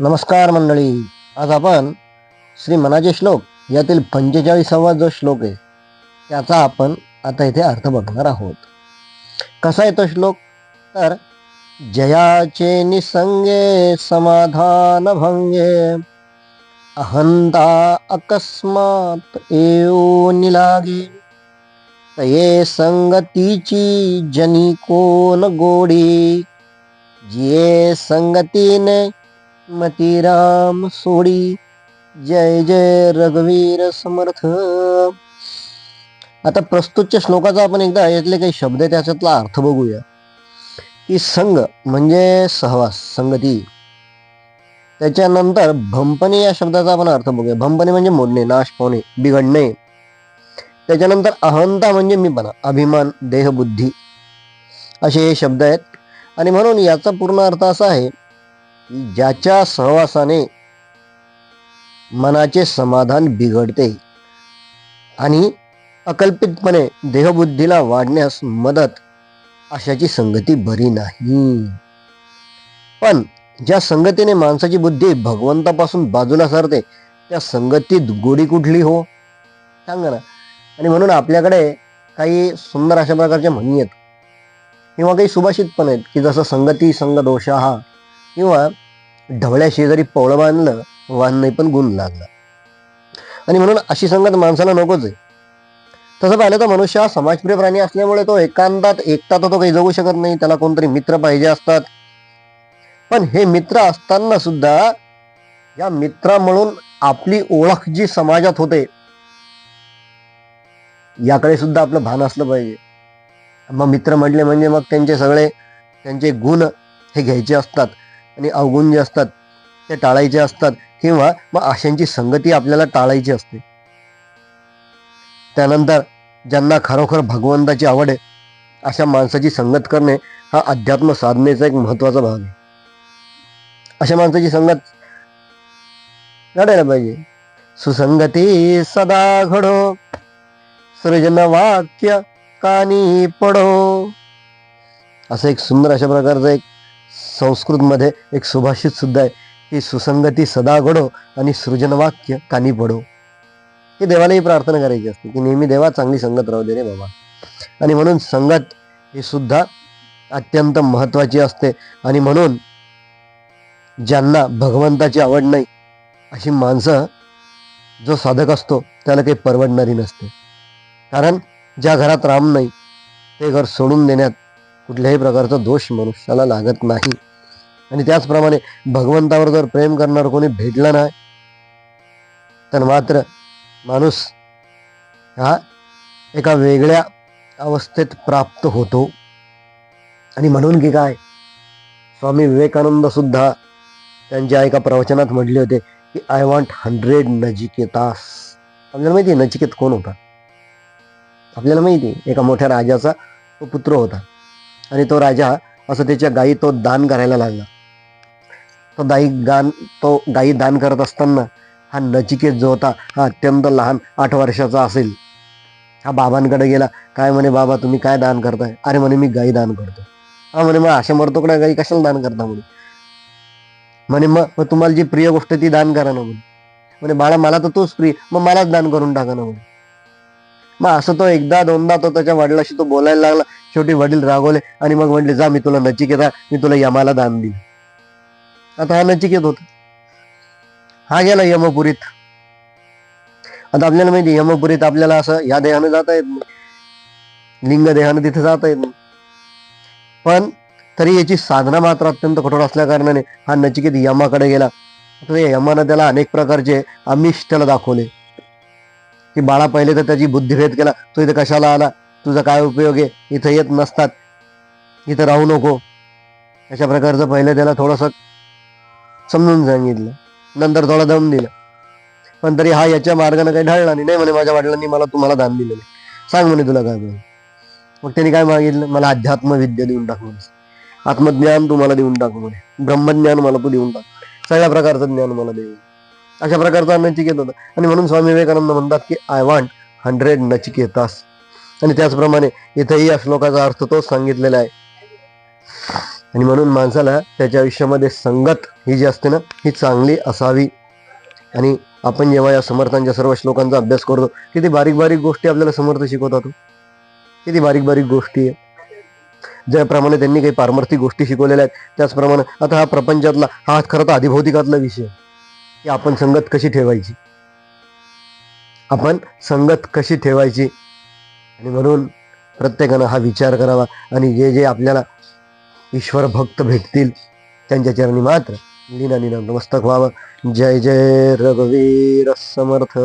नमस्कार मंडळी. आज आपण श्री मनाचे श्लोक यातील पंचेचाळीसावा जो श्लोक आहे त्याचा आपण आता इथे अर्थ बघणार आहोत. कसा आहे तो श्लोक? तर जयाचे निसंगे समाधान भंगे अहंता अकस्मात येऊ निलागे तये संगतीची जनी कोण गोडी जिये संगतीने मतीराम सोडी. जय जय रघुवीर समर्थ. आता प्रस्तुतच्या श्लोकाचा आपण एकदा यातले काही शब्द आहे त्याच्यातला अर्थ बघूया. की संघ म्हणजे सहवास संगती. त्याच्यानंतर भंपणी या शब्दाचा आपण अर्थ बघूया. भंपणी म्हणजे मोडणे नाश पावणे बिघडणे. त्याच्यानंतर अहंता म्हणजे मी बना अभिमान देहबुद्धी. असे हे शब्द आहेत. आणि म्हणून याचा पूर्ण अर्थ असा आहे की ज्याच्या सहवासाने मनाचे समाधान बिघडते आणि अकल्पितपणे देहबुद्धीला वाढण्यास मदत अशाची संगती बरी नाही. पण ज्या संगतीने माणसाची बुद्धी भगवंतापासून बाजूला सरते त्या संगतीत गोडी कुठली हो? सांगा ना. आणि म्हणून आपल्याकडे काही सुंदर अशा प्रकारच्या म्हणी आहेत. किंवा काही सुभाषित पण आहेत की जसं संगती संग दोषा हा किंवा ढवळ्या शेजारी पवळं बांधलं वान नाही पण गुण लागला. आणि म्हणून अशी संगत माणसाला नकोच आहे. तसं पाहिलं तर मनुष्य हा समाजप्रिय प्राणी असल्यामुळे तो एकांतात एकटा तर तो काही जगू शकत नाही. त्याला कोणतरी मित्र पाहिजे असतात. पण हे मित्र असताना सुद्धा या मित्रा म्हणून आपली ओळख जी समाजात होते याकडे सुद्धा आपलं भान असलं पाहिजे. मग मित्र म्हटले म्हणजे मग त्यांचे सगळे त्यांचे गुण हे घ्यायचे असतात. आणि अवगुण जे असतात ते टाळायचे असतात किंवा मग अशांची संगती आपल्याला टाळायची असते. त्यानंतर ज्यांना खरोखर भगवंताची आवड आहे अशा माणसाची संगत करणे हा अध्यात्म साधनेचा एक महत्त्वाचा भाग आहे. अशा माणसाची संगत घडायला पाहिजे. सुसंगती सदा घडो सृजन वाक्य कानी पडो. असं एक सुंदर अशा प्रकारचं एक संस्कृतमध्ये एक सुभाषित सुद्धा आहे. की सुसंगती सदा घडो आणि सृजनवाक्य कानी पडो. हे देवालाही प्रार्थना करायची असते की नेहमी देवा चांगली संगत राहू दे रे बाबा. आणि म्हणून संगत ही सुद्धा अत्यंत महत्त्वाची असते. आणि म्हणून ज्यांना भगवंताची आवड नाही अशी माणसं जो साधक असतो त्याला काही परवडणारी नसते. कारण ज्या घरात राम नाही ते घर सोडून देण्यात कुठल्याही प्रकारचा दोष मनुष्याला लागत नाही. आणि त्याचप्रमाणे भगवंतावर जर प्रेम करणार कोणी भेटला नाही तर मात्र माणूस हा एका वेगळ्या अवस्थेत प्राप्त होतो. आणि म्हणून की काय स्वामी विवेकानंद सुद्धा त्यांच्या एका प्रवचनात म्हटले होते की आय वॉन्ट हंड्रेड नजिकेतास आपल्याला माहिती आहे नचिकेत कोण होता? आपल्याला माहिती आहे एका मोठ्या राजाचा तो पुत्र होता. आणि तो राजा असं त्याच्या गायी तो दान करायला लागला. तो दाई गान तो गायी दान करत असताना हा नचिकेत जो होता हा अत्यंत लहान आठ वर्षाचा असेल. हा बाबांकडे गेला काय म्हणे बाबा तुम्ही काय दान करताय? अरे म्हणे मी गाई दान करतो. हा म्हणे मग अशा मरतोकडे गाई कशाला दान करता म्हणे? म्हणे मग मग तुम्हाला जी प्रिय गोष्ट ती दान करा ना म्हणे. म्हणे बाळा मला तर तोच प्रिय मग मलाच दान करून टाका ना म्हणे. मग असं तो एकदा दोनदा तो त्याच्या वडिलाशी तो बोलायला लागला. शेवटी वडील रागवले आणि मग म्हटले जा मी तुला नचिकेता मी तुला यमाला दान दे आता हा नचिकेत होता. हा गेला यमपुरीत. आता आपल्याला माहिती यमपुरीत आपल्याला असं या देहानं जाता येत नाही. लिंग देहानं तिथे जाता येत नाही. पण तरी याची साधना मात्र अत्यंत कठोर असल्या कारणाने हा नचिकेत यमाकडे गेला. तर यमानं त्याला अनेक प्रकारचे अमिष्ट त्याला दाखवले. की बाळा पहिले तर त्याची बुद्धिभेद केला. तू इथे कशाला आला? तुझा काय उपयोग आहे? इथं येत नसतात. इथं राहू नको. अशा प्रकारचं पहिले त्याला थोडंसं समजून सांगितलं. नंतर थोडा दम दिला. पण तरी हा याच्या मार्गाने काही ढळला नाही. नाही म्हणे माझ्या वडिलांनी मला तुम्हाला दान दिलेलं सांग म्हणे तुला काय मग त्यांनी काय मागितलं? मला अध्यात्म विद्या देऊन टाक म्हणे. आत्मज्ञान तुम्हाला देऊन टाक म्हणे. ब्रह्मज्ञान मला तू देऊन टाक. सगळ्या प्रकारचं ज्ञान मला देऊ अशा प्रकारचा नचिकेत होता. आणि म्हणून स्वामी विवेकानंद म्हणतात की आय वॉन्ट हंड्रेड नचिकेतास. आणि त्याचप्रमाणे इथेही या श्लोकाचा अर्थ तोच सांगितलेला आहे. आणि म्हणून माणसाला त्याच्या आयुष्यामध्ये संगत ही जी असते ना ही चांगली असावी. आणि आपण जेव्हा या समर्थांच्या सर्व श्लोकांचा अभ्यास करतो किती बारीक बारीक गोष्टी आपल्याला समर्थ शिकवतात हो. किती बारीक बारीक गोष्टी आहे. ज्याप्रमाणे त्यांनी काही पारमार्थिक गोष्टी शिकवलेल्या आहेत त्याचप्रमाणे आता हा प्रपंचातला हा खरं तर अधिभौतिकातला विषय आहे. की आपण संगत कशी ठेवायची? आपण संगत कशी ठेवायची? आणि म्हणून प्रत्येकानं हा विचार करावा. आणि जे जे आपल्याला ईश्वर भक्त भेटतील त्यांच्या चरणी मात्र लीना नमस्तक व्हावं. जय जय रघुवीर समर्थ.